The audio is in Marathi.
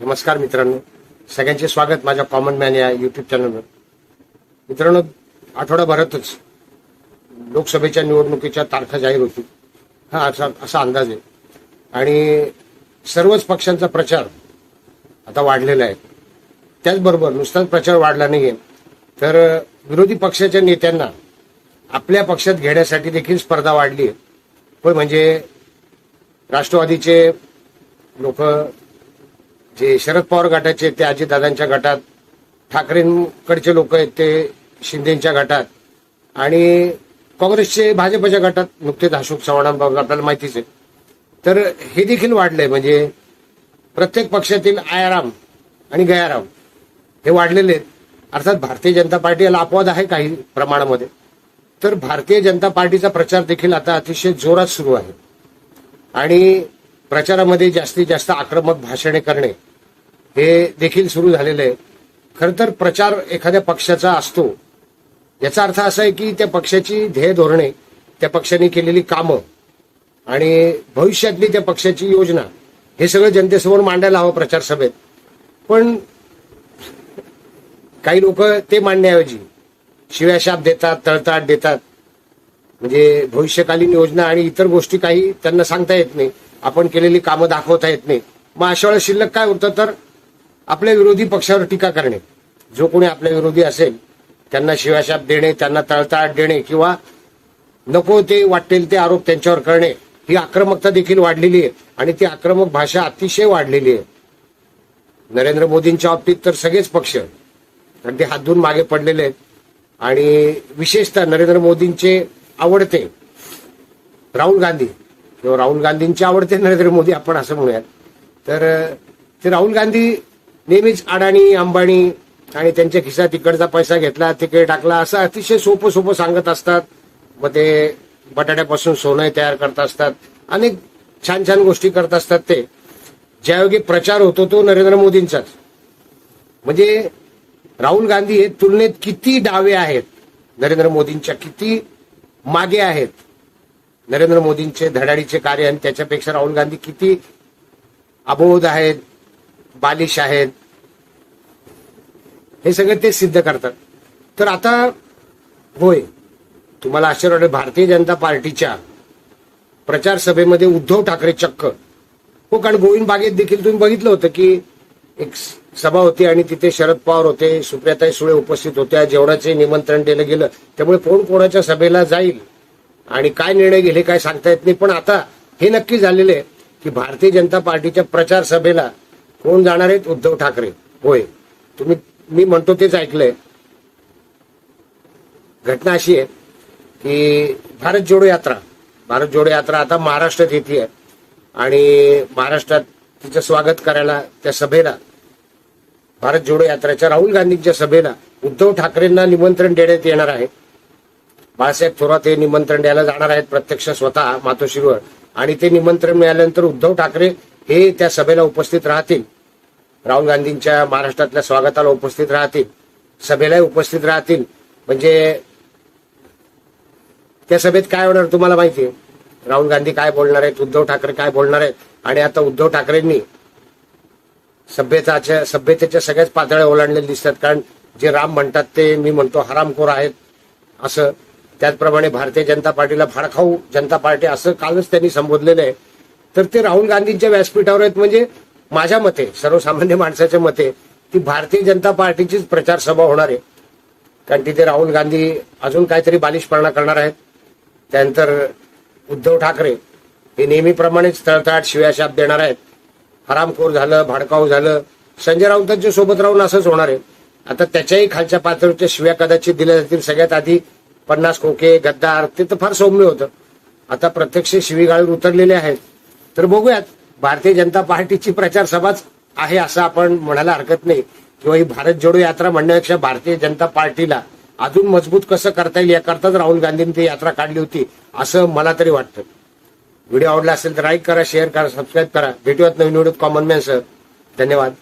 नमस्कार मित्रांनो. सगळ्यांचे स्वागत माझ्या कॉमन मॅन या युट्यूब चॅनलवर मित्रांनो आठवडाभरातच लोकसभेच्या निवडणुकीच्या तारखा जाहीर होतील हा असा असा अंदाज आहे. आणि सर्वच पक्षांचा प्रचार आता वाढलेला आहे. त्याचबरोबर नुसताच प्रचार वाढला नाही आहे तर विरोधी पक्षाच्या नेत्यांना आपल्या पक्षात घेण्यासाठी देखील स्पर्धा वाढली आहे पण म्हणजे राष्ट्रवादीचे लोक जे शरद पवार गटाचे ते अजितदादांच्या गटात ठाकरेंकडचे लोक आहेत ते शिंदेच्या गटात आणि काँग्रेसचे भाजपच्या गटात नुकतेच अशोक चव्हाणांबाबत आपल्याला माहितीच आहे. तर हे देखील वाढलंय म्हणजे प्रत्येक पक्षातील आयाराम आणि गयाराम हे वाढलेले आहेत. अर्थात भारतीय जनता पार्टी याला अपवाद आहे काही प्रमाणामध्ये. तर भारतीय जनता पार्टीचा प्रचार देखील आता अतिशय जोरात सुरू आहे. आणि प्रचारामध्ये जास्तीत जास्त आक्रमक भाषणे करणे हे देखील सुरू झालेलं आहे. खरं तर प्रचार एखाद्या पक्षाचा असतो. याचा अर्थ असा आहे की त्या पक्षाची ध्येय धोरणे त्या पक्षाने केलेली कामं आणि भविष्यातली त्या पक्षाची योजना हे सगळं जनतेसमोर मांडायला हवं प्रचार सभेत. पण काही लोक ते मांडण्याऐवजी शिव्याशाप देतात तळताट देतात. म्हणजे भविष्यकालीन योजना आणि इतर गोष्टी काही त्यांना सांगता येत नाही. आपण केलेली कामं दाखवता येत नाही. मग अशा वेळेला शिल्लक काय होतं तर आपल्या विरोधी पक्षावर टीका करणे. जो कोणी आपल्या विरोधी असेल त्यांना शिवाशाप देणे त्यांना तळताळ देणे किंवा नको ते वाटेल ते आरोप त्यांच्यावर करणे ही आक्रमकता देखील वाढलेली आहे. आणि ती आक्रमक भाषा अतिशय वाढलेली आहे. नरेंद्र मोदींच्या बाबतीत तर सगळेच पक्ष अगदी हात धुवून मागे पडलेले आहेत. आणि विशेषतः नरेंद्र मोदींचे आवडते राहुल गांधी. किंवा राहुल गांधींचे आवडते नरेंद्र मोदी आपण असं म्हणूयात. तर ते राहुल गांधी नेहमीच अडाणी अंबाणी आणि त्यांच्या खिशात तिकडचा पैसा घेतला तिकडे टाकला असं अतिशय सोपं सोपं सांगत असतात. मग ते बटाट्यापासून सोनं तयार करत असतात. अनेक छान छान गोष्टी करत असतात ते. ज्यायोगी प्रचार होतो तो नरेंद्र मोदींचाच. म्हणजे राहुल गांधी हे तुलनेत किती डावे आहेत? नरेंद्र मोदींच्या किती मागे आहेत? नरेंद्र मोदींचे धडाडीचे कार्य आणि त्याच्यापेक्षा राहुल गांधी किती अबोध आहेत? बालिश आहेत हे सगळे ते सिद्ध करतात. तर आता होय तुम्हाला आश्चर्य वाटेल भारतीय जनता पार्टीच्या प्रचार सभेमध्ये उद्धव ठाकरे चक्क. हो कारण गोविंद बागेत देखील तुम्ही बघितलं होतं की एक सभा होती आणि तिथे शरद पवार होते सुप्रियाताई सुळे उपस्थित होत्या जेवणाचे निमंत्रण दिलं गेलं त्यामुळे कोण कोणाच्या सभेला जाईल आणि काय निर्णय घेले काय सांगता येत नाही. पण आता हे नक्की झालेले आहे की भारतीय जनता पार्टीच्या प्रचार सभेला कोण जाणार आहेत उद्धव ठाकरे. होय. तुम्ही मी म्हणतो तेच ऐकलंय. घटना अशी आहे की भारत जोडो यात्रा. भारत जोडो यात्रा आता महाराष्ट्रात येते आणि महाराष्ट्रात तिचं स्वागत करायला त्या सभेला भारत जोडो यात्रेच्या राहुल गांधींच्या सभेला उद्धव ठाकरेंना निमंत्रण देण्यात येणार आहे. बाळासाहेब थोरात हे निमंत्रण द्यायला जाणार आहेत प्रत्यक्ष स्वतः मातोश्रीवर. आणि ते निमंत्रण मिळाल्यानंतर उद्धव ठाकरे हे त्या सभेला उपस्थित राहतील. राहुल गांधींच्या महाराष्ट्रातल्या स्वागताला उपस्थित राहतील सभेलाही उपस्थित राहतील. म्हणजे त्या सभेत काय होणार तुम्हाला माहिती आहे? राहुल गांधी काय बोलणार आहेत? उद्धव ठाकरे काय बोलणार आहेत? आणि आता उद्धव ठाकरेंनी सभ्यताच्या सभ्यतेच्या सगळ्याच पातळ्या ओलांडलेल्या दिसतात. कारण जे राम म्हणतात ते मी म्हणतो हरामखोर आहेत. असं त्याचप्रमाणे भारतीय जनता पार्टीला भाडखाऊ जनता पार्टी असं कालच त्यांनी संबोधलेलं आहे. तर ते राहुल गांधींच्या व्यासपीठावर आहेत. म्हणजे माझ्या मते सर्वसामान्य माणसाच्या मते ती भारतीय जनता पार्टीचीच प्रचार सभा होणार आहे. कारण तिथे राहुल गांधी अजून काहीतरी बालिशपणा करणार आहेत. त्यानंतर उद्धव ठाकरे हे नेहमीप्रमाणेच तळतळाट शिव्याशाप देणार आहेत. हरामखोर झालं भाडकाऊ झालं संजय राऊतांच्या सोबत राहून असंच होणार आहे. आता त्याच्याही खालच्या पातळीच्या शिव्या कदाचित दिल्या जातील. सगळ्यात आधी पन्नास खोके गद्दार ते तर फार सौम्य होतं. आता प्रत्यक्ष शिवी गाळून उतरलेले आहेत. तर बघूयात. भारतीय जनता पार्टीची प्रचार सभाच आहे असं आपण म्हणायला हरकत नाही. किंवा ही भारत जोडो यात्रा म्हणण्यापेक्षा भारतीय जनता पार्टीला अजून मजबूत कसं करता येईल याकरताच राहुल गांधींनी ती यात्रा काढली होती असं मला तरी वाटतं. व्हिडिओ आवडला असेल तर लाईक करा शेअर करा सबस्क्राईब करा. भेटूयात नवीन व्हिडिओ कॉमन मॅन सर धन्यवाद.